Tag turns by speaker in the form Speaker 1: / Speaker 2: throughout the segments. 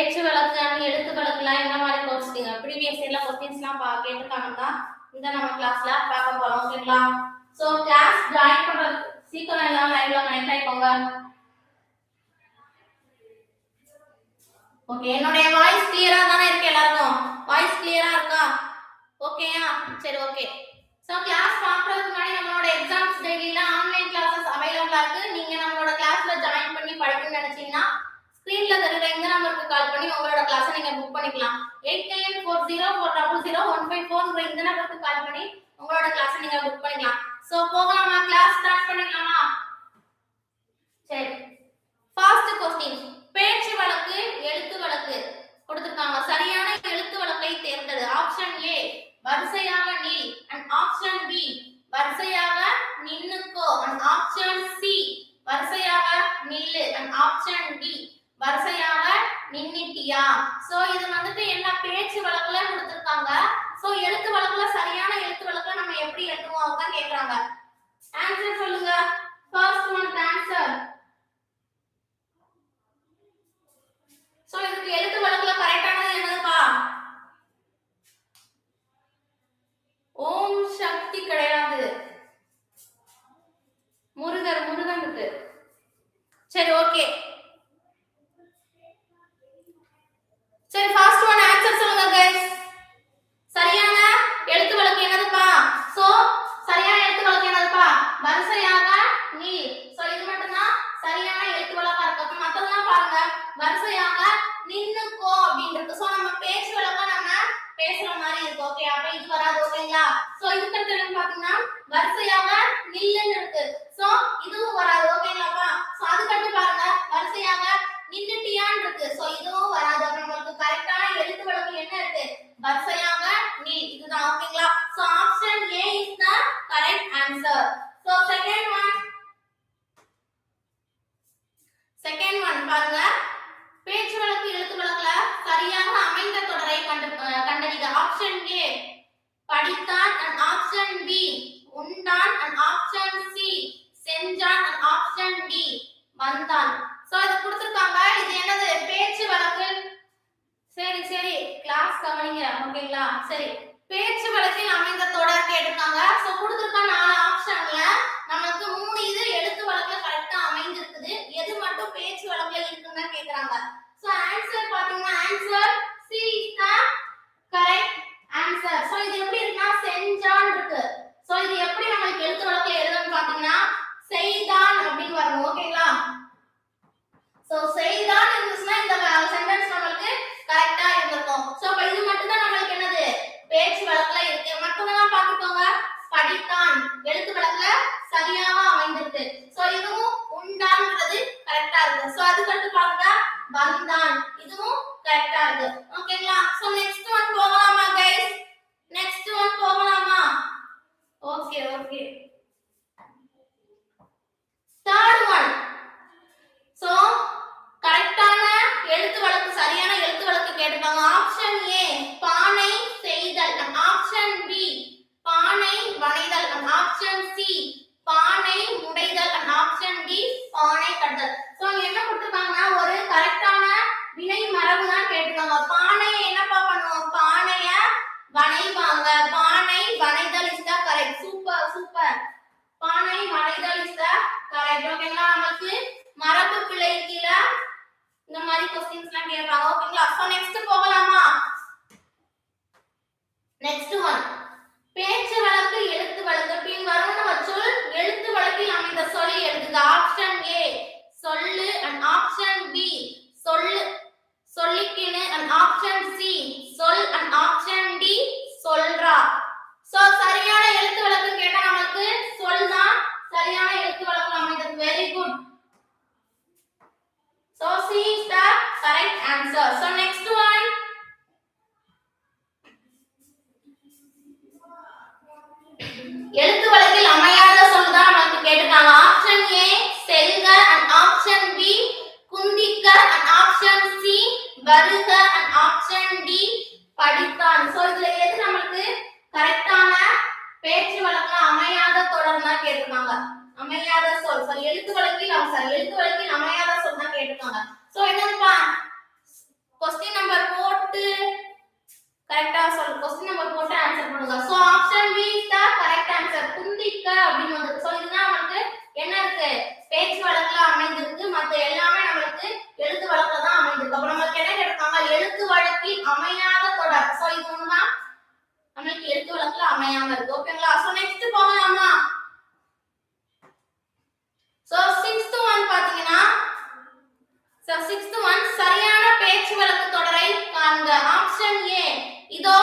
Speaker 1: பேச்சு வழக்கு அண்ட் எழுத்து வழக்குலாம் என்ன மாதிரி கோச்சிங்க ப்ரீவியஸ் இயர்ல கொஸ்டின்ஸ்லாம் பா கேட்டிருக்காங்க தான் இந்த நம்ம கிளாஸ்ல பார்க்க போறோம் ஓகேங்களா? ஸோ கிளாஸ் ஜாயின் பண்றது சீக்கிரம் எல்லாம் லைவ்ல கனெக்ட் ஆயிக்கோங்க. ஓகே என்னுடைய வாய்ஸ் கிளியரா தானே இருக்கு எல்லாருக்கும்? வாய்ஸ் கிளியரா இருக்கா? ஓகேயா சரி ஓகே ஸோ கிளாஸ் பார்க்கறதுக்கு முன்னாடி நம்மளோட எக்ஸாம்ஸ் டெய்லியில ஆன்லைன் கிளாஸஸ் அவைலபிளா இருக்கு. நீங்க நம்மளோட கிளாஸ்ல ஜாயின் பண்ணி படிக்கணும்னு நினைச்சீங்கன்னா ஸ்கிரீன்ல தெரியுற இந்த நம்பருக்கு கால் பண்ணி உங்களோட கிளாஸை நீங்க புக் பண்ணிக்கலாம். Eight nine four zero four double zero one five ஃபோர்ங்கிற இந்த நம்பருக்கு கால் பண்ணி உங்களோட கிளாஸை நீங்க புக் பண்ணிக்கலாம். ஸோ போகலாமா? கிளாஸ் ஸ்டார்ட் பண்ணிக்கலாமா? சரி. ஃபர்ஸ்ட் கொஸ்டின் பேச்சு வழக்கு எழுத்து வழக்கு கொடுத்திருக்காங்க. சரியான எழுத்து வழக்கை தேர்ந்தெடு. ஆப்ஷன் ஏ வரிசையாக நில். அண்ட் ஆப்ஷன் பி வரிசையாக நின்னுக்கோ. அண்ட் ஆப்ஷன் சி வரிசையாக நில்லு. அண்ட் ஆப்ஷன் டி வரிசையாக நின்னிட்டியா? சோ இது வந்துட்டு என்ன பேச்சு வழக்குல கொடுத்திருக்காங்க. சோ எழுத்து வழக்குல சரியான எழுத்து வழக்குல நம்ம எப்படி எழுதுவோம் அப்படின்னு கேக்குறாங்க. ஆன்சர் சொல்லுங்க. ஃபர்ஸ்ட் ஒன் ஆன்சர் சோ இதுக்கு எழுத்து வழக்குல கரெக்டானது என்னதுப்பா ஓம் சக்தி கிடையாது முருகர் முருகனுக்கு சரி ஓகே சரி ஃபர்ஸ்ட் ஒன் ஆன்சர் சொல்லுங்க கைஸ் சரியான எழுத்து வழக்கு என்னதுப்பா சோ சரியான எழுத்து வழக்கு என்னதுப்பா வரிசையாக நீ சோ இது மட்டும்தான் சரியான எழுத்து வழக்கா இருக்கு அப்ப மத்ததெல்லாம் பாருங்க வரிசையாக நின்னுக்கோ அப்படின்னு இருக்கு சோ நம்ம பேச்சு வழக்கா நம்ம பேசுற மாதிரி இருக்கு ஓகே அப்ப இது வராது ஓகேங்களா சோ இதுக்கு அடுத்து என்னன்னு பாத்தீங்கன்னா வரிசையாக நில்லுன்னு இருக்கு சோ இதுவும் வராது ஓகேங்களாப்பா சோ அதுக்கு அடுத்து பாருங்க வரிசையாக நின்னுட்டியான்னு இருக்கு சோ இதுவும் வராது அப்ப நம்மளுக்கு கரெக்டான எழுத்து வழக்கு என்ன இருக்கு வரிசையாக நீ இதுதான் ஓகேங்களா so option A is the correct answer so second one second one பாருங்க பேச்சு வழக்கு எழுத்து வழக்குல சரியாக அமைந்த தொடரை கண்டு அஹ் கண்டறிக ஆப்ஷன் ஏ படித்தான் அண்ட் ஆப்ஷன் பி உண்டான் அண்ட் ஆப்ஷன் சி செஞ்சான் அண்ட் ஆப்ஷன் டி வந்தான் சோ இது கொடுத்திருக்காங்க இது என்னது பேச்சு வழக்கு சரி சரி கிளாஸ் கவனிங்க ஓகேங்களா சரி பேச்சு வழக்கில் அமைந்த தொடர் கேட்டிருக்காங்க சோ கொடுத்திருக்க நாலு ஆப்ஷன்ல நமக்கு மூணு இது எழுத்து வழக்குல கரெக்டா அமைஞ்சிருக்குது எது மட்டும் பேச்சு வழக்குல இருக்குன்னு தான் கேக்குறாங்க சோ ஆன்சர் பாத்தீங்கன்னா answer C is the correct answer so இது எப்படி இருக்குன்னா செஞ்சான் இருக்கு சோ இது எப்படி நம்மளுக்கு எழுத்து வழக்குல எழுதணும்னு பாத்தீங்கன்னா செய்தான் அப்படின்னு வரணும் ஓகேங்களா சோ செய்தான் இருந்துச்சுன்னா இந்த சென்டென்ஸ் நம்மளுக்கு கரெக்டா இருந்திருக்கும். சோ அப்ப இது மட்டும் தான் நம்மளுக்கு என்னது? பேச்சு வழக்குல இருக்கு. மத்ததெல்லாம் பாத்துக்கோங்க படித்தான். எழுத்து வழக்குல சரியாக அமைந்திருக்கு. சோ இதுவும் உண்டான்றது கரெக்டா இருக்கு. சோ அது மட்டும் பாருங்க. வந்தான். இதுவும் கரெக்டா இருக்கு. ஓகேங்களா சோ நெக்ஸ்ட் ஒன் போகலாமா கைஸ் நெக்ஸ்ட் ஒன் போகலாமா? Okay okay third one so கரெக்டான எழுத்து வழக்கு சரியான எழுத்து வழக்கு கேட்டிருக்காங்க. ஆப்ஷன் ஏ பானை செய்தல் ஆப்ஷன் பி பானை வனைதல் ஆப்ஷன் சி பானை முடைதல் ஆப்ஷன் டி பானை கட்டல் சோ இங்க என்ன கொடுத்திருக்காங்கன்னா ஒரு கரெக்டான வினை மரபு தான் கேட்டிருக்காங்க பானையை என்னப்பா பண்ணுவோம் பானைய வனைவாங்க பானை வனைதல் is the correct super super பானை வனைதல் இஸ் த கரெக்ட் ஓகேங்களா நமக்கு மரபு பிழை கீழே இந்த மாதிரி கொஸ்டின்ஸ்லாம் கேட்பாங்க ஓகேங்களா சோ நெக்ஸ்ட் போகலாமா நெக்ஸ்ட் ஒன் பேச்சு வழக்கு எழுத்து வழக்கு பின் வருவன சொல் எழுத்து வழக்கில் அமைந்த சொல்லி எழுதுக ஆப்ஷன் ஏ சொல்லு அண்ட் ஆப்ஷன் பி சொல்லு சொல்லிக்கினு அண்ட் ஆப்ஷன் சி சொல் அண்ட் ஆப்ஷன் டி சொல்றா சோ சரியான எழுத்து வழக்கு கேட்டா நமக்கு சொல் தான் சரியான எழுத்து வழக்கு அமைந்தது very good So C is the correct answer. So next one. எழுத்து வழக்கில் அமையாத சொல் தான் நமக்கு கேட்டிருக்காங்க. ஆப்ஷன் ஏ செல்க அண்ட் ஆப்ஷன் பி குந்திக்க அண்ட் ஆப்ஷன் சி வருக அண்ட் ஆப்ஷன் டி படித்தான். சோ இதுல எது நமக்கு கரெக்டான பேச்சு வழக்குல அமையாத தொடர் தான் கேட்டிருக்காங்க. அமையாத சொல். சார் எழுத்து வழக்கில் சாரி எழுத்து வழக்கில் அமையாத சொல் தான் கேட்டிருக்காங்க. சோ என்னதுப்பா? கொஸ்டின் நம்பர் போட்டு கரெக்டா சொல் கொஸ்டின் நம்பர் போட்டு ஆன்சர் பண்ணுங்க. So option B is the correct answer குந்திக்க அப்படின்னு வந்து சோ இதுதான் நமக்கு என்ன இருக்கு பேச்சு வழக்குல அமைந்திருக்கு மத்த எல்லாமே நம்மளுக்கு எழுத்து வழக்குல தான் அமைந்திருக்கு அப்ப நம்மளுக்கு என்ன கேட்டிருக்காங்க எழுத்து வழக்கில் அமையாத தொடர் சோ இது ஒண்ணுதான் நம்மளுக்கு எழுத்து வழக்குல அமையாம இருக்கு ஓகேங்களா சோ நெக்ஸ்ட் போகலாமா சோ சிக்ஸ்த் ஒன் பாத்தீங்கன்னா சோ சிக்ஸ்த் ஒன் சரியான பேச்சு வழக்கு தொடரை காண்க ஆப்ஷன் ஏ இதோ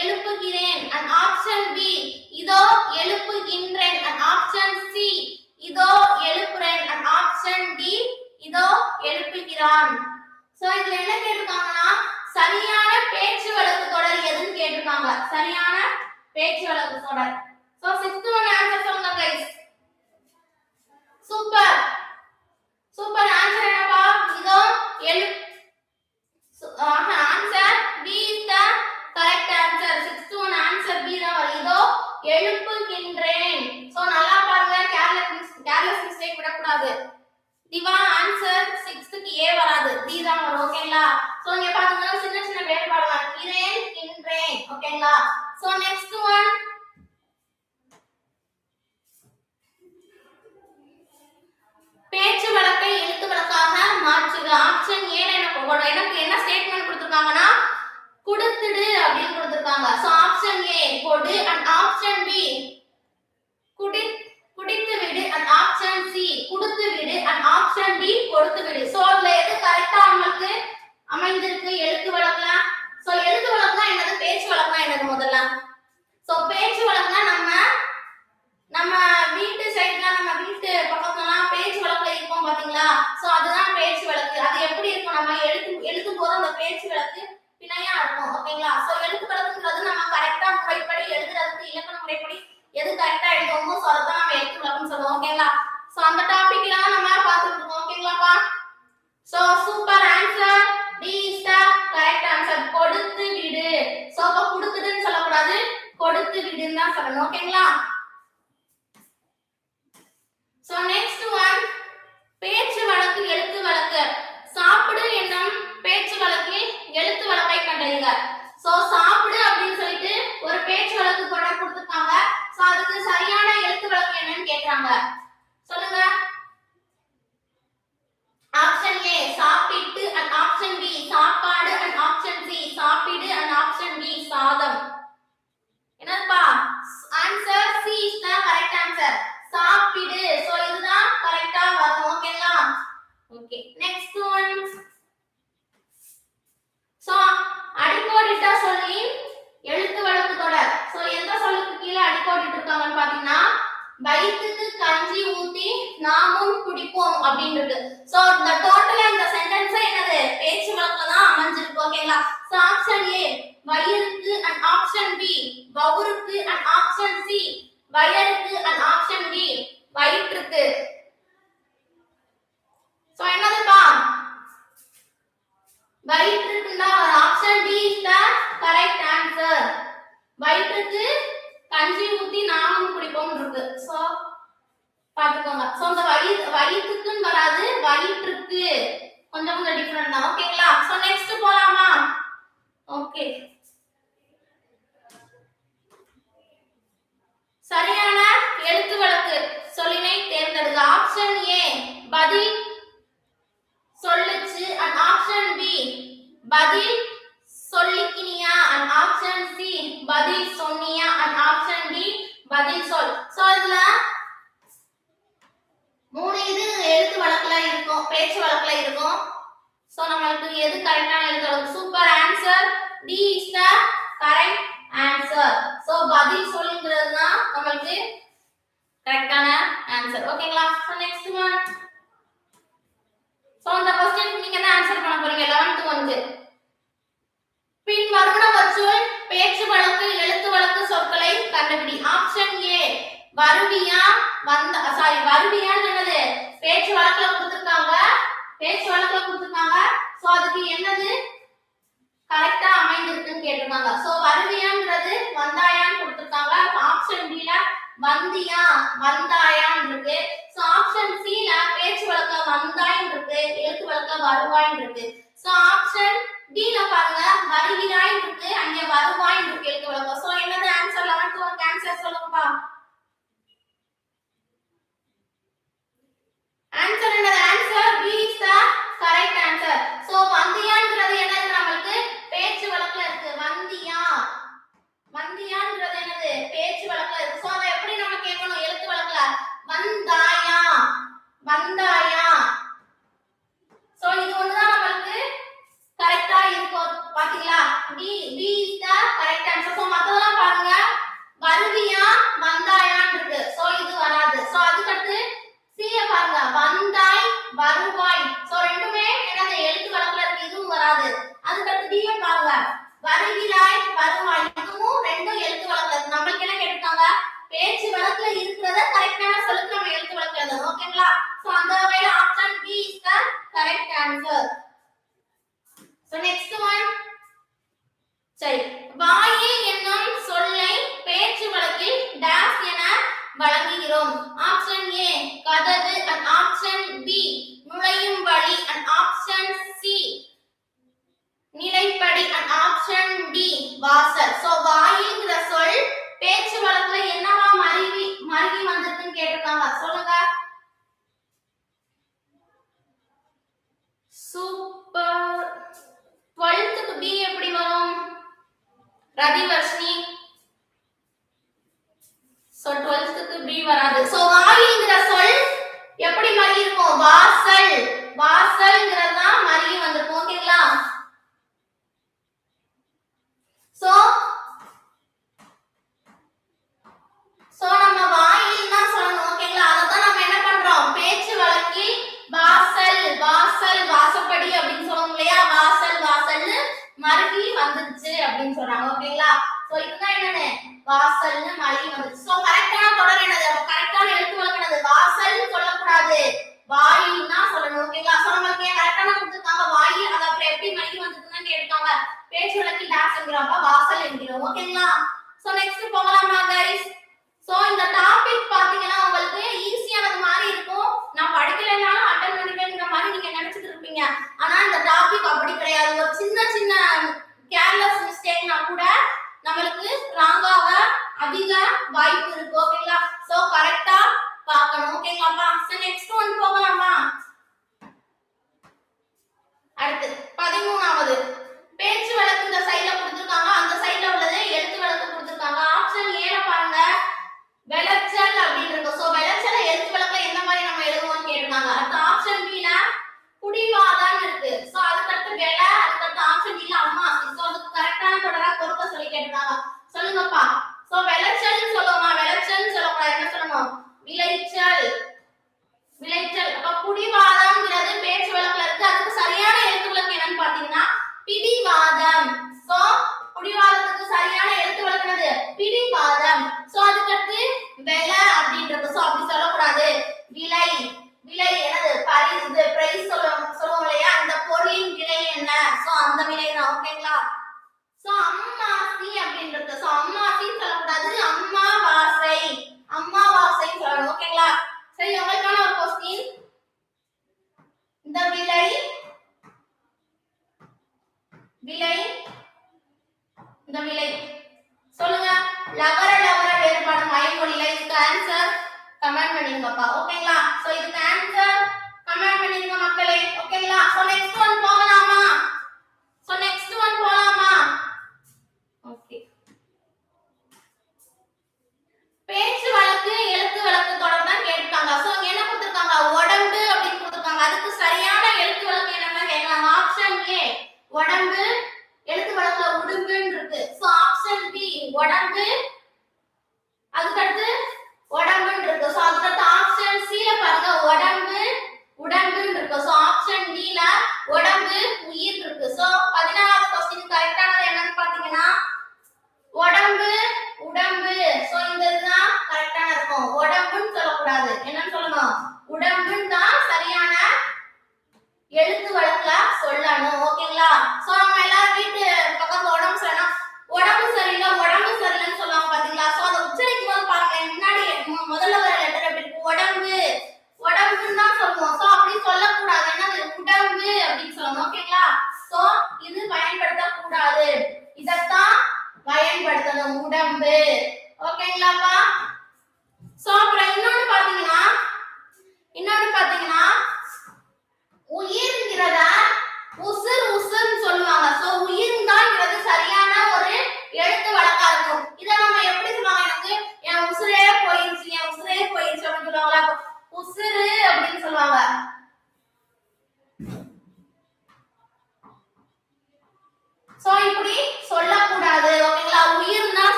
Speaker 1: எழுப்புகிறேன் அண்ட் ஆப்ஷன் பி இதோ எழுப்புகின்றேன் அண்ட் ஆப்ஷன் சி இதோ எழுப்புறேன் அண்ட் ஆப்ஷன் டி இதோ எழுப்புகிறான் சோ இதுல என்ன கேட்டிருக்காங்கன்னா சரியான பேச்சு வழக்கு தொடர் எதுன்னு கேட்டிருக்காங்க சரியான பேச்சு வழக்கு தொடர் சோ சிக்ஸ்த் ஒன் ஆன்சர் சொல்லுங்க கைஸ் சூப்பர் சூப்பர் ஆன்சர் என்னப்பா இதோ எழு answer B is the correct answer sixth one answer B தான் வரும் இதோ எழுப்புகின்றேன் சோ நல்லா பாருங்க கேர்லெஸ் கேர்லெஸ் மிஸ்டேக் விடக்கூடாது திவா ஆன்சர் சிக்ஸ்த்துக்கு ஏ வராது டி தான் வரும் ஓகேங்களா சோ இங்க பாத்தீங்கன்னா சின்ன சின்ன வேறுபாடுகள் கிரேன் கின்றேன் ஓகேங்களா சோ நெக்ஸ்ட் ஒன் பேச்சு வழக்கை எழுத்து வழக்காக மாற்றுக ஆப்ஷன் ஏ எனக்கு உங்களோட- எனக்கு என்ன ஸ்டேட்மெண்ட் கொடுத்திருக்காங்கன்னா கொடுத்துடு அப்படின்னு கொடுத்திருக்காங்க சோ ஆப்ஷன் ஏ கொடு அண்ட் ஆப்ஷன் பி குடி குடித்து விடு அண்ட் ஆப்ஷன் சி கொடுத்து விடு அண்ட் ஆப்ஷன் டி கொடுத்து விடு. சோ அதுல எது கரெக்டா நமக்கு அமைந்திருக்கு? எழுத்து வழக்குல சோ எழுத்து வழக்குனா என்னது? பேச்சு வழக்குனா என்னது முதல்ல? சோ பேச்சு வழக்குனா நம்ம நம்ம வீட்டு சைட்ல நம்ம வீட்டு பக்கத்துலாம் பேச்சு வழக்குல இருக்கும் பாத்தீங்களா? சோ அதுதான் பேச்சு வழக்கு. அது எப்படி இருக்கும்? நம்ம எழுத்து எழுதும் போது அந்த பேச்சு வழக்கு பிணையா இருக்கும். ஓகேங்களா? சோ எழுத்து வழக்குங்கிறது நம்ம கரெக்டா முறைப்படி எழுதுறதுக்கு இலக்கண முறைப்படி எது கரெக்டா எழுதுவோமோ சோ அதான் நம்ம எழுத்து வழக்குன்னு சொல்லுவோம். ஓகேங்களா? சோ அந்த டாபிக்ல நம்ம பார்த்துட்டு இருக்கோம். ஓகேங்களாப்பா so super answer D is the correct answer கொடுத்து விடு. சோ அப்ப கொடுத்துடுன்னு சொல்லக்கூடாது. கொடுத்து விடுன்னு தான் சொல்லணும். ஓகேங்களா சோ நெக்ஸ்ட் ஒன் பேச்சு வழக்கு எழுத்து வழக்கு. சாப்பிடு என்னும் பேச்சு வழக்கில் எழுத்து வழக்கை கண்டறிக. சோ சாப்பிடு அப்படின்னு சொல்லிட்டு ஒரு பேச்சு வழக்கு தொடர் கொடுத்துருக்காங்க. சோ அதுக்கு சரியான எழுத்து வழக்கு என்னன்னு கேக்குறாங்க. சொல்லுங்க. ஆப்ஷன் ஏ சாப்பிட்டு அண்ட் ஆப்ஷன் பி சாப்பாடு அண்ட் ஆப்ஷன் சி சாப்பிடு அண்ட் ஆப்ஷன் டி சாதம். என்னப்பா answer C is the correct answer சாப்பிடு. சோ இதுதான் கரெக்டா வரும். ஓகேங்களா ஓகே நெக்ஸ்ட் ஒன் சோ அடிக்கோடிட்டா சொல்லி எழுத்து வழக்கு தொடர். சோ எந்த சொல்லுக்கு கீழே அடிக்கோடிட்டு இருக்காங்கன்னு பாத்தீங்கன்னா வயிற்றுக்கு கஞ்சி ஊத்தி நாமும் குடிப்போம் அப்படின்னு இருக்கு சோ இந்த டோட்டலா இந்த சென்டென்ஸ் என்னது? பேச்சு வழக்குல தான் அமைஞ்சிருக்கு ஓகேங்களா சோ ஆப்ஷன் ஏ வயிறுக்கு அண்ட் ஆப்ஷன் பி வவுருக்கு அண்ட் ஆப்ஷன் சி வயருக்கு அண்ட் ஆப்ஷன் டி வயிற்றுக்கு. சோ என்னதுப்பா? வயிற்றுக்குன்னா option D is the correct answer வயிற்றுக்கு கஞ்சி ஊத்தி நாமும் குடிப்போம் இருக்கு சோ பாத்துக்கோங்க. சோ இந்த வயிறு வயிற்றுக்குன்னு வராது வயிற்றுக்கு கொஞ்சம் கொஞ்சம் டிஃப்ரெண்ட் தான். ஓகேங்களா சோ நெக்ஸ்ட் போலாமா? ஓகே சரியான எழுத்து வழக்கு. சொல்லினை தேர்ந்தெடுக்க ஆப்ஷன் ஏ பதில் சொல்லுச்சு. அண்ட் ஆப்ஷன் பி பதில் சொல்லிக்கினியா? அண்ட் ஆப்ஷன் சி பதில் சொன்னியா? பதில் சொல் சோ இதுல மூணு இது எழுத்து வழக்குல இருக்கும் பேச்சு வழக்குல இருக்கும் சோ நம்மளுக்கு எது கரெக்டான எழுத்து வழக்கு super answer D is the correct answer so பதில் சொல்லுங்கிறது தான் நம்மளுக்கு கரெக்டான ஆன்சர் ஓகேங்களா சோ நெக்ஸ்ட் ஒன் சோ இந்த क्वेश्चन நீங்க என்ன ஆன்சர் பண்ண போறீங்க 11th வந்து பின் வருவனவற்றுள் பேச்சு வழக்கு எழுத்து வழக்கு சொற்களை கண்டுபிடி. ஆப்ஷன் ஏ வருவியா வந்த சாரி வருவியான்னு என்னது? பேச்சு வழக்குல கொடுத்துருக்காங்க. பேச்சு வழக்குல கொடுத்துருக்காங்க. சோ அதுக்கு என்னது? கரெக்டா அமைந்திருக்குன்னு கேட்டிருக்காங்க. சோ வருவியான்றது வந்தாயான்னு கொடுத்துருக்காங்க. ஆப்ஷன் பில வந்தியா வந்தாயான் இருக்கு. சோ ஆப்ஷன் சி ல பேச்சு வழக்க வந்தாயின் இருக்கு எழுத்து வழக்க வருவாயின் இருக்கு. சோ ஆப்ஷன் டி ல பாருங்க. வருகிறாய் இருக்கு. அங்க வருவாய் இருக்கு எழுத்து வழக்கு சோ என்னது ஆன்சர் 11th ஒன் ஆன்சர் சொல்லுங்கப்பா. ஆன்சர் என்னது? Answer B is the correct answer so வந்தியான்றது என்னது நம்மளுக்கு? பேச்சு வழக்குல இருக்கு. வந்தியா. வந்தியான்றது என்னது? பேச்சு வழக்குல இருக்கு. சோ அதை எப்படி நம்ம கேட்கணும்? எழுத்து வழக்குல. வந்தாயா. வந்தாயா. சோ இது வந்து கரெக்டா இருக்கும் பாத்தீங்களா? D B is the correct answer so மத்ததெல்லாம் பாருங்க. வருவியா வந்தாயான்னு இருக்கு சோ இது வராது சோ அதுக்கடுத்து சிய பாருங்க வந்தாய் வருவாய் சோ ரெண்டுமே என்னது எழுத்து வழக்குல இருக்கு இதுவும் வராது அதுக்கடுத்து டிய பாருங்க வருகிறாய் வருவாய் இதுவும் ரெண்டும் எழுத்து வழக்குல இருக்கு நம்மளுக்கு என்ன கேட்டிருக்காங்க பேச்சு வழக்குல இருக்கிறத கரெக்டான சொல்லுக்கு நம்ம எழுத்து வழக்குல எழுதணும் ஓகேங்களா சோ அந்த வகையில option B is the correct answer so next one சரி வாயில் என்னும் சொல்லை பேச்சு வழக்கில் டேஸ் என வழங்குகிறோம் ஆப்ஷன் ஏ கதவு அண்ட் ஆப்ஷன் பி நுழையும் வழி அண்ட் ஆப்ஷன் சி நிலைப்படி அண்ட் ஆப்ஷன் டி வாசல் சோ வாயில்ங்கிற சொல் பேச்சு வழக்குல என்னவா மருவி மருவி வந்திருக்குன்னு கேட்டிருக்காங்க. சொல்லுங்க. சூப்பர் டுவெல்த்துக்கு பி எப்படி வரும்? ரதிவர்ஷினி சோ டுவெல்த்துக்கு பி வராது. சோ வாயில்ங்கிற சொல் எப்படி மறி இருக்கும்? வாசல். வாசல்ங்கிறது தான் மறி வந்திருக்கும் ஓகேங்களா சோ சோ நம்ம வா வாயில் தான் சொல்லணும் ஓகேங்களா அதை தான் நம்ம என்ன பண்றோம்? பேச்சு வழக்கில் வாசல் வாசல் வாசப்படி அப்படின்னு சொல்லுவோம் இல்லையா? வாசல் வாசல்னு மருகி வந்துருச்சு அப்படின்னு சொல்றாங்க ஓகேங்களா சோ இதுதான் என்னன்னு? வாசல்னு மருகி வந்துருச்சு. சோ கரெக்டான தொடர் என்னது? கரெக்டான எழுத்து வழக்கு என்னது? வாசல்னு சொல்லக்கூடாது. வாயில் தான் சொல்லணும் ஓகேங்களா சோ நம்மளுக்கு கரெக்டான கொடுத்துருக்காங்க? வாயில் அது அப்புறம் எப்படி மருகி வந்திருக்குன்னு கேட்டாங்க பேச்சு வழக்கில் டாஸ் என்கிறப்ப வாசல் என்கிறோம் ஓகேங்களா சோ நெக்ஸ்ட் போகலாமா கைஸ் சோ இந்த டாபிக் பாத்தீங்கன்னா உங்களுக்கு ஈஸியானது மாதிரி இருக்கும். நான் படிக்கலைனாலும் அட்டன் பண்ணிட்டேங்கிற மாதிரி நீங்க நினைச்சிட்டு இருப்பீங்க. ஆனா இந்த டாபிக் அப்படி கிடையாது. ஒரு சின்ன சின்ன கேர்லெஸ் மிஸ்டேக்னா கூட நம்மளுக்கு ராங்காக அதிக வாய்ப்பு இருக்கு. ஓகேங்களா சோ கரெக்டா பார்க்கணும். ஓகேங்களாப்பா சரி நெக்ஸ்ட் ஒன் போகலாமா? அடுத்து பதிமூணாவது. பேச்சு வழக்கு இந்த சைட்ல கொடுத்துருக்காங்க. அந்த சைட்ல உள்ளது எழுத்து வழக்கு கொடுத்துருக்காங்க. ஆப்ஷன் ஏல பாருங்க. விளைச்சல் அப்படின்னு இருக்கும். சோ விளைச்சல எழுத்து வழக்குல எந்த மாதிரி நம்ம எழுதுவோம்னு கேட்டிருக்காங்க அடுத்த ஆப்ஷன் பில குடிவாதான் இருக்கு. சோ அதுக்கடுத்து விலை அதுக்கடுத்து ஆப்ஷன் பில அம்மா. சோ அதுக்கு கரெக்டான தொடரா பொறுப்ப சொல்லி கேட்டிருக்காங்க சொல்லுங்கப்பா. சோ விளைச்சல் சொல்லுவோமா? விளைச்சல் சொல்லக்கூடாது என்ன சொல்லணும் விளைச்சல். விளைச்சல். அப்ப குடிவாதம்ங்கிறது பேச்சு வழக்குல இருக்கு. அதுக்கு சரியான எழுத்து வழக்கு என்னன்னு பாத்தீங்கன்னா பிடிவாதம். சோ குடிவாதத்துக்கு சரியான எழுத்து பிடிவாதம். சோ அதுக்கடுத்து விலை அப்படின்றது சோ அப்படி சொல்லக்கூடாது. விலை. விலை என்னது? பரிசு பிரைஸ் சொல்லுவோம் சொல்லுவோம் இல்லையா? அந்த பொருளின் விலை என்ன? சோ அந்த விலை தான் ஓகேங்களா? சோ அம்மாசி அப்படின்றது சோ அம்மாசின்னு சொல்லக்கூடாது. அம்மா வாசை அம்மாவாசை. அம்மாவாசை சொல்லணும் ஓகேங்களா? சரி உங்களுக்கான ஒரு கொஸ்டின் இந்த விலை. விலை.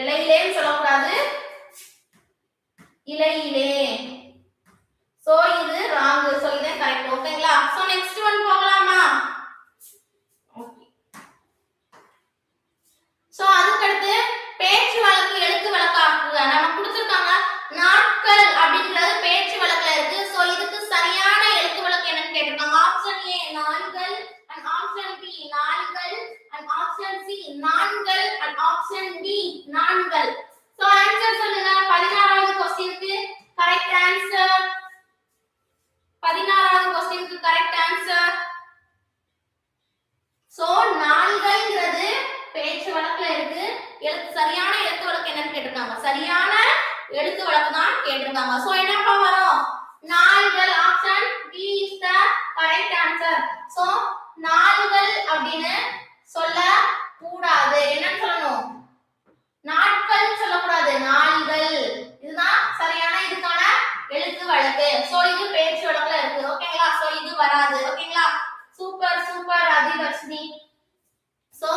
Speaker 1: இலையிலேன்னு சொல்லக்கூடாது. இலையிலே. சோ இது ராங் சோ இது கரெக்ட் ஓகேங்களா? சோ நெக்ஸ்ட் ஒன் போகலாமா? சோ அதுக்கு அடுத்து பேச்சு வழக்கு எழுத்து வழக்காக நம்ம கொடுத்துருக்காங்க நாட்கள் அப்படின்றது பேச்சு வழக்குல இருக்கு. சோ இதுக்கு சரியான எழுத்து வழக்கு என்னன்னு கேட்டிருக்காங்க. ஆப்ஷன் ஏ நான்கள். அண்ட் ஆப்ஷன் பி நான்கள். அண்ட் ஆப்ஷன் சி நான்கள். அண்ட் நீ நாங்கள் நான்கள் சோ ஆன்சர் சொல்லுங்க பதினாறாவது கொஸ்டினுக்கு கரெக்ட் ஆன்சர் பதினாறாவது கொஸ்டினுக்கு கரெக்ட் ஆன்சர் சோ நான்கள்ங்கிறது பேச்சு வழக்குல இருக்கு எழுத்து சரியான எழுத்து வழக்கு என்னன்னு கேட்டிருக்காங்க சரியான எழுத்து வழக்கு தான் கேட்டிருக்காங்க சோ என்னப்பா வரும் நான்கள் option B is the correct answer so நான்கள் அப்படின்னு சொல்ல கூடாது என்னன்னு சொல்லணும் நாட்கள் சொல்லக்கூடாது நாள்கள் இதுதான் சரியான இதுக்கான எழுத்து வழக்கு சோ இது பேச்சு வழக்குல இருக்கு ஓகேங்களா சோ இது வராது ஓகேங்களா சூப்பர் சூப்பர் அதிலட்சுமி சோ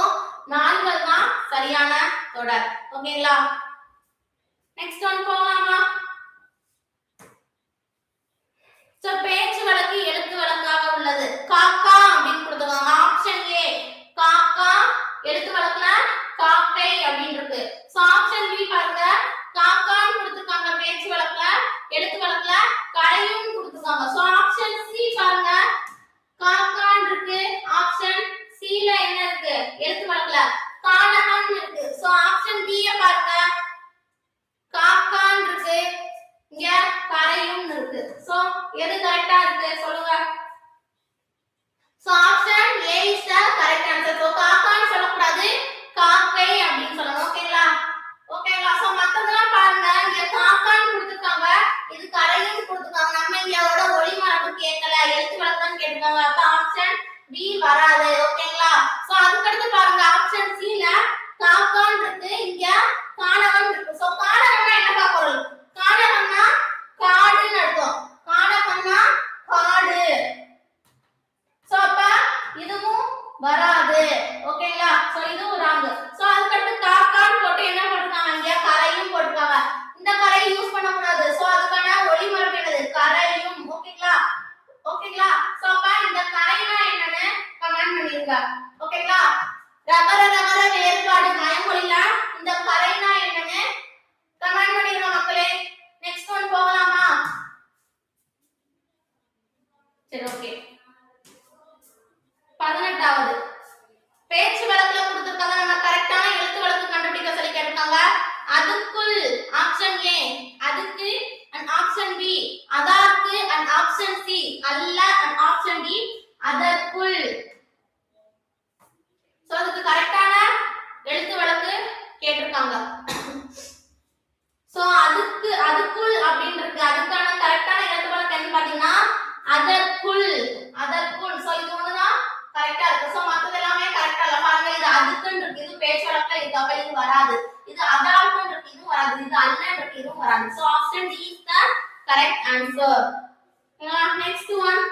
Speaker 1: நான்கள் தான் சரியான தொடர் ஓகேங்களா நெக்ஸ்ட் ஒன் போகலாமா சோ பேச்சு வழக்கு எழுத்து வழக்காக உள்ளது. காக்கா அப்படின்னு கொடுத்துருக்காங்க. ஆப்ஷன் ஏ காக்கா எழுத்து வழக்குல காக்கை அப்படின்னு இருக்கு. சோ ஆப்ஷன் பி பாருங்க. காக்கான்னு கொடுத்துருக்காங்க பேச்சு வழக்குல எழுத்து வழக்குல கலையும் கொடுத்துருக்காங்க. சோ ஆப்ஷன் சி பாருங்க. காக்கான் இருக்கு. ஆப்ஷன் சில என்ன இருக்கு? எழுத்து வழக்குல கானகம் இருக்கு சோ ஆப்ஷன் பி பாருங்க காக்கான் இருக்கு இங்க கரையும் இருக்கு சோ எது கரெக்டா இருக்கு? சொல்லுங்க. So option A is the correct answer so காக்கான்னு சொல்லக்கூடாது. காக்கை அப்படின்னு சொல்லணும். ஓகேங்களா? ஓகேங்களா? சோ மத்ததெல்லாம் பாருங்க. இங்க காக்கான்னு கொடுத்துருக்காங்க. இது கரையும் கொடுத்துருக்காங்க. நம்ம இங்க ஒளி மரபு கேட்கல. எழுத்து வழக்கம் கேட்டிருக்காங்க. அப்ப ஆப்ஷன் பி வராது ஓகேங்களா சோ அதுக்கடுத்து பாருங்க ஆப்ஷன் சி ல காக்கான் இருக்கு இங்க காணவன் இருக்கு சோ காணவன்னா என்னப்பா பொருள் காணவன்னா காடுன்னு அர்த்தம் காணவன்னா காடு சோ அப்ப இதுவும் வராது ஓகேங்களா சோ இதுவும் ராங் சோ அதுக்கடுத்து காக்கான்னு போட்டு என்ன போட்டிருக்காங்க இங்க கரையும் போட்டிருக்காங்க இந்த கரை யூஸ் பண்ண கூடாது சோ அதுக்கான ஒளிமரபு என்னது கரையும் ஓகேங்களா ஓகேங்களா சோ அப்ப இந்த கரைனா என்னன்னு கமெண்ட் பண்ணிருங்க ஓகேங்களா ரகர ரகர வேறுபாடு மயமொழில இந்த கரைனா என்னன்னு கமெண்ட் பண்ணிருங்க மக்களே நெக்ஸ்ட் ஒன் போகலாமா சரி ஓகே பதினெட்டாவது. பேச்சு வழக்குல கொடுத்திருக்காங்க. நம்ம கரெக்டான எழுத்து வழக்கு கண்டுபிடிக்க சொல்லி கேட்டிருக்காங்க. அதுக்குள் ஆப்ஷன் ஏ அதுக்கு அண்ட் ஆப்ஷன் பி அதற்கு அண்ட் ஆப்ஷன் சி அல்ல அண்ட் ஆப்ஷன் டி அதற்குள். சோ அதுக்கு கரெக்டான எழுத்து வழக்கு கேட்டிருக்காங்க. சோ அதுக்கு அதுக்குள் அப்படின்னு இருக்கு. அதுக்கான கரெக்டான எழுத்து வழக்கு என்ன பாத்தீங்கன்னா அதற்குள் அதற்குள். சோ இது ஒண்ணுதான் கரெக்டா இருக்கு. சோ மத்தது எல்லாமே கரெக்டா இல்ல. பாருங்க இது அதுக்குன்னு இருக்கு. இது பேச்சு வழக்குல இருக்கு அப்ப இது வராது. இது அதற்குன்னு இருக்கு. இதுவும் வராது. இது அல்லன்னு இருக்கு. இதுவும் வராது. So option D is the correct answer next one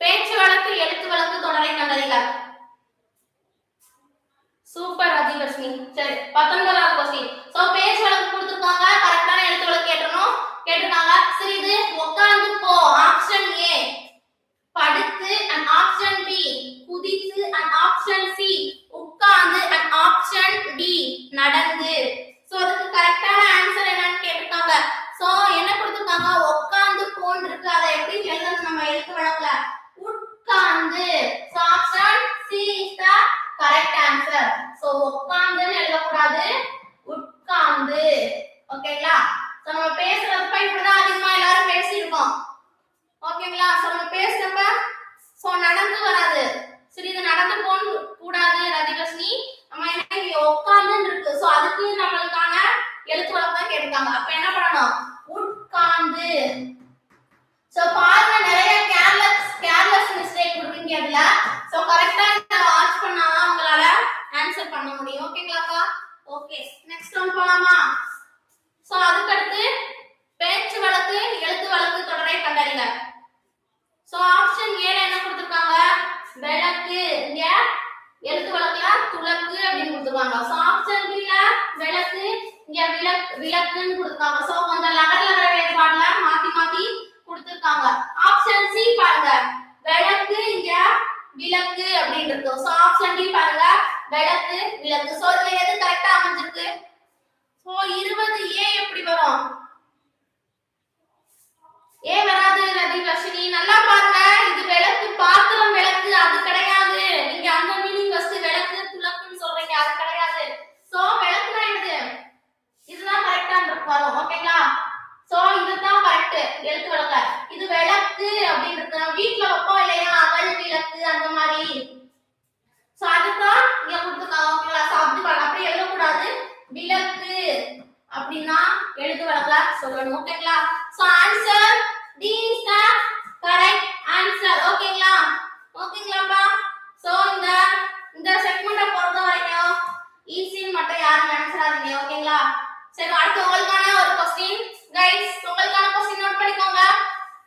Speaker 1: பேச்சு வழக்கு எழுத்து வழக்கு தொடரை கண்டறிக. சூப்பர் அதிலட்சுமி சரி பத்தொன்பதாவது கொஸ்டின் சோ பேச்சு வழக்கு கொடுத்துருக்காங்க கரெக்டான எழுத்து வழக்கு கேட்டணும் கேட்டிருக்காங்க. இது உட்கார்ந்து போ. ஆப்ஷன் ஏ படுத்து அண்ட் ஆப்ஷன் பி குதித்து அண்ட் ஆப்ஷன் சி உட்கார்ந்து அண்ட் ஆப்ஷன் டி நடந்து. சோ அதுக்கு கரெக்டான ஆன்சர் என்னன்னு கேட்டிருக்காங்க. சோ என்ன கொடுத்திருக்காங்க? உட்கார்ந்து போன் இருக்கு. அதை எப்படி எழுதணும் நம்ம எழுத்து வழங்கல உட்கார்ந்து so option C is the correct answer so உட்கார்ந்துன்னு எழுதக்கூடாது. உட்கார்ந்து ஓகேங்களா ஸோ நம்ம பேசுறப்ப இப்படிதான் அதிகமா எல்லாரும் பேசியிருக்கோம். ஓகேங்களா? ஸோ நம்ம பேசுறப்ப ஸோ நடந்து வராது. சரி இது நடந்து போன கூடாது ராதிகர்ஷினி நம்ம என்ன உட்கார்ந்து இருக்கு ஸோ அதுக்கு நம்மளுக்கான எழுத்து வழக்கு தான் அப்ப என்ன பண்ணணும்? உட்கார்ந்து. ஸோ பாருங்க நிறைய கேர்லெஸ் கேர்லெஸ் மிஸ்டேக் கொடுப்பீங்க அதுல. ஸோ கரெக்டா இந்த வாட்ச் பண்ணாதான் உங்களால ஆன்சர் பண்ண முடியும். ஓகேங்களாக்கா? ஓகே நெக்ஸ்ட் ஒன் போலாமா? சோ அதுக்கு அடுத்து பேச்சு வழக்கு எழுத்து வழக்கு தொடரை கண்டறிக சோ ஆப்ஷன் ஏல என்ன கொடுத்திருக்காங்க? விளக்கு. இங்க எழுத்து வழக்குல துலக்கு அப்படின்னு கொடுத்திருக்காங்க. சோ ஆப்ஷன் பில விளக்கு இங்க விளக்கு விளக்குன்னு கொடுத்திருக்காங்க. சோ கொஞ்சம் லகர் லகர வேறுபாடுல மாத்தி மாத்தி கொடுத்திருக்காங்க. ஆப்ஷன் சி பாருங்க. விளக்கு இங்க விளக்கு அப்படின்னு இருக்கும் சோ ஆப்ஷன் டி பாருங்க. விளக்கு விளக்கு. சோ இதுல எது கரெக்டா அமைஞ்சிருக்கு? ஓ இருபது ஏ எப்படி வரும்? ஏ வராது ரதி வர்ஷினி. நல்லா பாருங்க. இது விளக்கு பாத்திரம் விளக்கு அது கிடையாது. நீங்க அந்த மீனிங் ஃபர்ஸ்ட் விளக்கு துலக்குன்னு சொல்றீங்க அது கிடையாது. சோ விளக்குனா என்னது இதுதான் கரெக்டா வரும் ஓகேங்களா சோ இதுதான் கரெக்ட் எழுத்து விளக்க இது விளக்கு அப்படின்னு வீட்டுல வைப்போம் இல்லையா? அகல் விளக்கு அந்த மாதிரி. சோ அதுதான் இங்க கொடுத்துருக்காங்க ஓகேங்களா சோ அப்படி பாருங்க எழுதக்கூடாது. விளக்கு அப்படின்னா எழுத்து வழக்கல சொல்லணும் ஓகேங்களா? So answer D is the correct answer ஓகேங்களா? ஓகேங்களாப்பா சோ இந்த இந்த செக்மெண்ட்டை பொறுத்த வரைக்கும் ஈஸின்னு மட்டும் யாரும் நினைச்சிடாதீங்க ஓகேங்களா சரி அடுத்து உங்களுக்கான ஒரு கொஸ்டின் கைஸ் உங்களுக்கான கொஸ்டின் நோட் பண்ணிக்கோங்க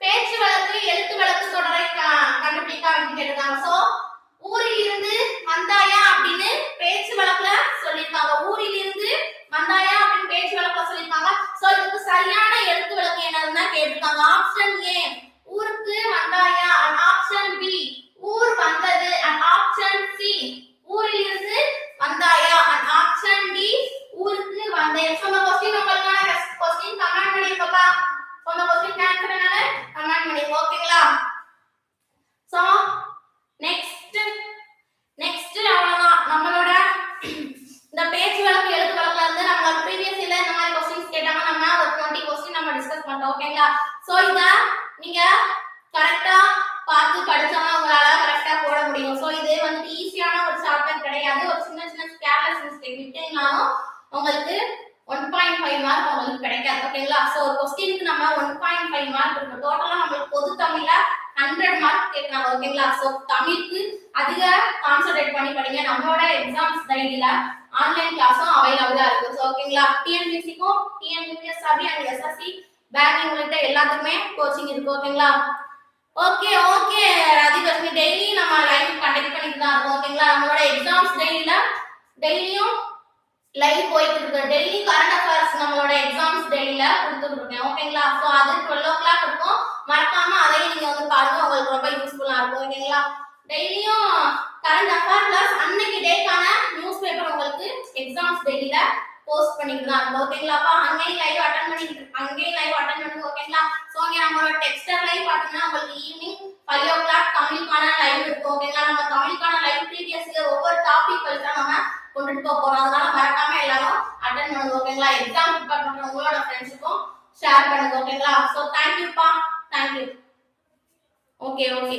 Speaker 1: பேச்சு வழக்கு எழுத்து வழக்கு தொடரை க- கண்டுபிடிக்க அப்படின்னு கேட்டிருக்காங்க சோ ஊரில் இருந்து வந்தாயா அப்படின்னு பேச்சு வழக்குல சொல்லியிருக்காங்க ஊரில் இருந்து வந்தாயா அப்படின்னு பேச்சு வழக்குல சொல்லியிருக்காங்க சோ இதுக்கு சரியான எழுத்து வழக்கு என்னதுன்னா கேட்டிருக்காங்க ஆப்ஷன் ஏ ஊருக்கு வந்தாயா அண்ட் ஆப்ஷன் பி ஊர் வந்தது அண்ட் ஆப்ஷன் சி ஊரில் இருந்து வந்தாயா அண்ட் ஆப்ஷன் டி ஊருக்கு வந்தேன் சொன்ன கொஸ்டின் உங்களுக்கான கொஸ்டின் கமெண்ட் பண்ணிருக்கப்பா சொன்ன கொஸ்டின் ஆன்சர் என்னன்னு கமெண்ட் பண்ணிருங்க ஓகேங்களா சோ நெக்ஸ்ட் நெக்ஸ்ட் அவ்வளவுதான் நம்மளோட இந்த பேச்சு வழக்கு எழுத்து வழக்குல இருந்து நம்ம ப்ரீவியஸ் இயர்ல இந்த மாதிரி கொஸ்டின்ஸ் கேட்டாங்க நம்ம ஒரு 20 கொஸ்டின் நம்ம டிஸ்கஸ் பண்ணிட்டோம் ஓகேங்களா சோ இத நீங்க கரெக்டா பார்த்து படிச்சாதான் உங்களால கரெக்டா போட முடியும் சோ இது வந்துட்டு ஈஸியான ஒரு சாப்டர் கிடையாது ஒரு சின்ன சின்ன கேர்லெஸ் மிஸ்டேக் விட்டீங்கனாலும் உங்களுக்கு ஒன் பாயிண்ட் ஃபைவ் மார்க் உங்களுக்கு கிடைக்காது ஓகேங்களா ஸோ ஒரு கொஸ்டினுக்கு நம்ம ஒன் பாயிண்ட் ஃபைவ் மார்க் இருக்கு டோட்டலாக நம்மளுக்கு பொது தமிழ்ல ஹண்ட்ரட் மார்க் கேட்கறாங்க ஓகேங்களா ஸோ தமிழுக்கு அதிக கான்சென்ட்ரேட் பண்ணி படிங்க நம்மளோட எக்ஸாம்ஸ் டைரியில ஆன்லைன் கிளாஸும் அவைலபிளா இருக்கு ஸோ ஓகேங்களா டிஎன்பிசிக்கும் டிஎன்பிஎஸ் அப்படி அண்ட் எஸ்எஸ்சி பேங்கிங் உள்ளிட்ட எல்லாத்துக்குமே கோச்சிங் இருக்கு ஓகேங்களா ஓகே ஓகே ராதிகர்ஷினி டெய்லி நம்ம லைவ் கண்டக்ட் பண்ணிட்டு தான் இருக்கோம் ஓகேங்களா நம்மளோட எக்ஸாம்ஸ் டெய்லியில டெய்லியும் லைவ் போயிட்டு இருக்கு. டெய்லி கரண்ட் அஃபேர்ஸ் நம்மளோட எக்ஸாம்ஸ் டெய்லியில கொடுத்துட்டு இருக்கேன் ஓகேங்களா? ஸோ அது டுவெல் ஓ கிளாக் இருக்கும். மறக்காம அதையும் நீங்க வந்து பாருங்க. உங்களுக்கு ரொம்ப யூஸ்ஃபுல்லா இருக்கும். ஓகேங்களா? டெய்லியும் கரண்ட் அஃபேர் பிளஸ் அன்னைக்கு டேக்கான நியூஸ் பேப்பர் உங்களுக்கு எக்ஸாம்ஸ் டெய்லியில போஸ்ட் பண்ணிட்டு தான் இருக்கும் ஓகேங்களாப்பா அங்கேயும் லைவ் அட்டன் பண்ணிட்டு அங்கேயும் லைவ் அட்டன் பண்ணுங்க. ஓகேங்களா? ஸோ இங்க நம்மளோட டெக்ஸ்டர் லைவ் பார்த்தீங்கன்னா உங்களுக்கு ஈவினிங் ஃபைவ் ஓ கிளாக் தமிழுக்கான லைவ் இருக்கும். ஓகேங்களா? நம்ம தமிழுக்கான லைவ் ப்ரீவியஸ் ஒவ்வொரு டாபிக் வைஸ் நம்ம கொண்டுட்டு போக போறோம். அதனால மறக்காம எல்லாரும் அட்டன் பண்ணுங்க ஓகேங்களா எக்ஸாம் ப்ரிப்பேர் பண்ற உங்களோட ஃப்ரெண்ட்ஸுக்கும் ஷேர் பண்ணுங்க ஓகேங்களா ஸோ தேங்க்யூப்பா தேங்க்யூ ஓகே ஓகே